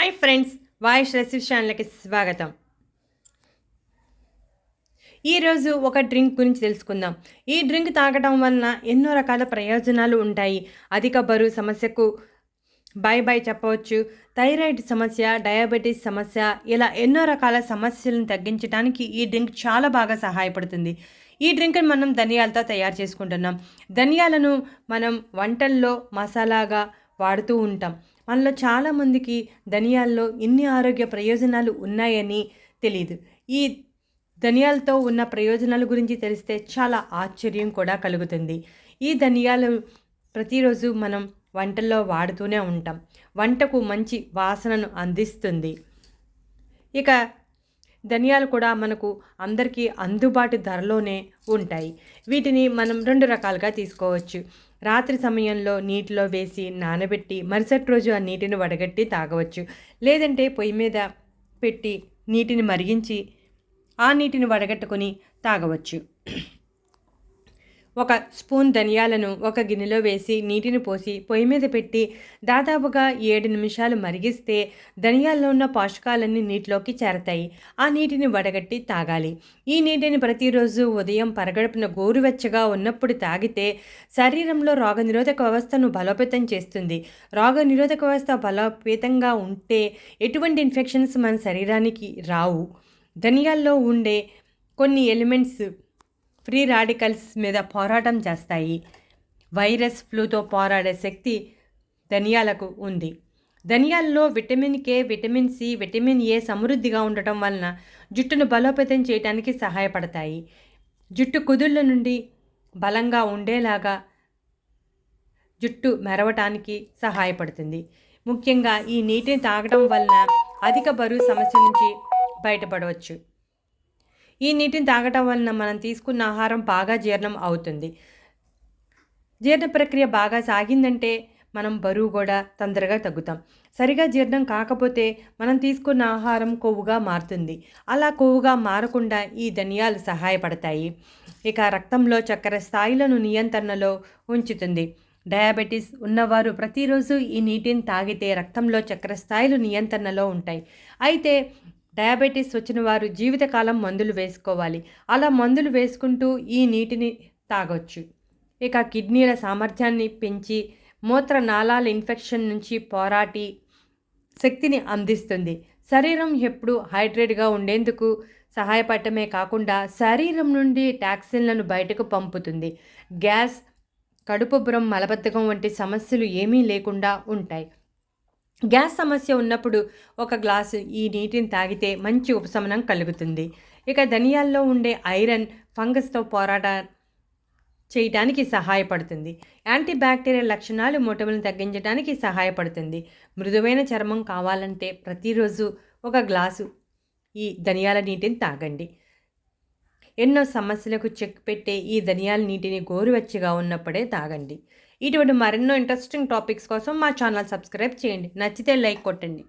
Hi friends voice recipe ఛానల్కి స్వాగతం. ఈరోజు ఒక డ్రింక్ గురించి తెలుసుకుందాం. ఈ డ్రింక్ తాగడం వలన ఎన్నో రకాల ప్రయోజనాలు ఉంటాయి. అధిక బరువు సమస్యకు బై బై చెప్పవచ్చు. థైరాయిడ్ సమస్య డయాబెటీస్ సమస్య ఇలా ఎన్నో రకాల సమస్యలను తగ్గించడానికి ఈ డ్రింక్ చాలా బాగా సహాయపడుతుంది. ఈ డ్రింక్ని మనం ధనియాలతో తయారు చేసుకుంటున్నాం. ధనియాలను మనం వంటల్లో మసాలాగా వాడుతూ ఉంటాం. మనలో చాలామందికి ధనియాల్లో ఇన్ని ఆరోగ్య ప్రయోజనాలు ఉన్నాయని తెలియదు ఈ ధనియాలతో ఉన్న ప్రయోజనాల గురించి తెలిస్తే చాలా ఆశ్చర్యం కూడా కలుగుతుంది. ఈ ధనియాలు ప్రతిరోజు మనం వంటల్లో వాడుతూనే ఉంటాం. వంటకు మంచి వాసనను అందిస్తుంది. ఇక ధనియాలు కూడా మనకు అందరికీ అందుబాటు ధరలోనే ఉంటాయి. వీటిని మనం రెండు రకాలుగా తీసుకోవచ్చు. రాత్రి సమయంలో నీటిలో వేసి నానబెట్టి మరుసటి రోజు ఆ నీటిని వడగట్టి తాగవచ్చు. లేదంటే పొయ్యి మీద పెట్టి నీటిని మరిగించి ఆ నీటిని వడగట్టుకొని తాగవచ్చు. ఒక స్పూన్ ధనియాలను ఒక గిన్నెలో వేసి నీటిని పోసి పొయ్యి మీద పెట్టి దాదాపుగా ఏడు నిమిషాలు మరిగిస్తే ధనియాల్లో ఉన్న పోషకాలన్నీ నీటిలోకి చేరతాయి. ఆ నీటిని వడగట్టి తాగాలి. ఈ నీటిని ప్రతిరోజు ఉదయం పరగడుపున గోరువెచ్చగా ఉన్నప్పుడు తాగితే శరీరంలో రోగనిరోధక వ్యవస్థను బలోపేతం చేస్తుంది. రోగనిరోధక వ్యవస్థ బలోపేతంగా ఉంటే ఎటువంటి ఇన్ఫెక్షన్స్ మన శరీరానికి రావు. ధనియాల్లో ఉండే కొన్ని ఎలిమెంట్స్ ఫ్రీ రాడికల్స్ మీద పోరాటం చేస్తాయి. వైరస్ ఫ్లూతో పోరాడే శక్తి ధనియాలకు ఉంది. ధనియాల్లో vitamin K vitamin C vitamin A సమృద్ధిగా ఉండటం వలన జుట్టును బలోపేతం చేయడానికి సహాయపడతాయి. జుట్టు కుదుళ్ళ నుండి బలంగా ఉండేలాగా జుట్టు మెరవటానికి సహాయపడుతుంది. ముఖ్యంగా ఈ నీటిని తాగడం వలన అధిక బరువు సమస్య నుంచి బయటపడవచ్చు. ఈ నీటిని తాగటం వలన మనం తీసుకున్న ఆహారం బాగా జీర్ణం అవుతుంది. జీర్ణ ప్రక్రియ బాగా సాగిందంటే మనం బరువు కూడా తొందరగా తగ్గుతాం. సరిగా జీర్ణం కాకపోతే మనం తీసుకున్న ఆహారం కొవ్వుగా మారుతుంది. అలా కొవ్వుగా మారకుండా ఈ ధనియాలు సహాయపడతాయి. ఇక రక్తంలో చక్కెర స్థాయిలను నియంత్రణలో ఉంచుతుంది. డయాబెటీస్ ఉన్నవారు ప్రతిరోజు ఈ నీటిని తాగితే రక్తంలో చక్కెర స్థాయిలు నియంత్రణలో ఉంటాయి. అయితే డయాబెటీస్ వచ్చిన వారు జీవితకాలం మందులు వేసుకోవాలి. అలా మందులు వేసుకుంటూ ఈ నీటిని తాగొచ్చు. ఇక కిడ్నీల సామర్థ్యాన్ని పెంచి మూత్ర నాళాల ఇన్ఫెక్షన్ నుంచి పోరాటి శక్తిని అందిస్తుంది. శరీరం ఎప్పుడు హైడ్రేట్గా ఉండేందుకు సహాయపడటమే కాకుండా శరీరం నుండి టాక్సిన్లను బయటకు పంపుతుంది. గ్యాస్ కడుపుబ్బరం మలబద్ధకం వంటి సమస్యలు ఏమీ లేకుండా ఉంటాయి. గ్యాస్ సమస్య ఉన్నప్పుడు ఒక గ్లాసు ఈ నీటిని తాగితే మంచి ఉపశమనం కలుగుతుంది. ఇక ధనియాల్లో ఉండే ఐరన్ ఫంగస్తో పోరాట చేయటానికి సహాయపడుతుంది. యాంటీబ్యాక్టీరియల్ లక్షణాలు మొటములను తగ్గించడానికి సహాయపడుతుంది. మృదువైన చర్మం కావాలంటే ప్రతిరోజు ఒక గ్లాసు ఈ ధనియాల నీటిని తాగండి. ఎన్నో సమస్యలకు చెక్ పెట్టే ఈ ధనియాల నీటిని గోరువెచ్చగా ఉన్నప్పుడే తాగండి. ఇటువంటి మరెన్నో ఇంట్రెస్టింగ్ టాపిక్స్ కోసం మా ఛానల్ సబ్స్క్రైబ్ చేయండి. నచ్చితే లైక్ కొట్టండి.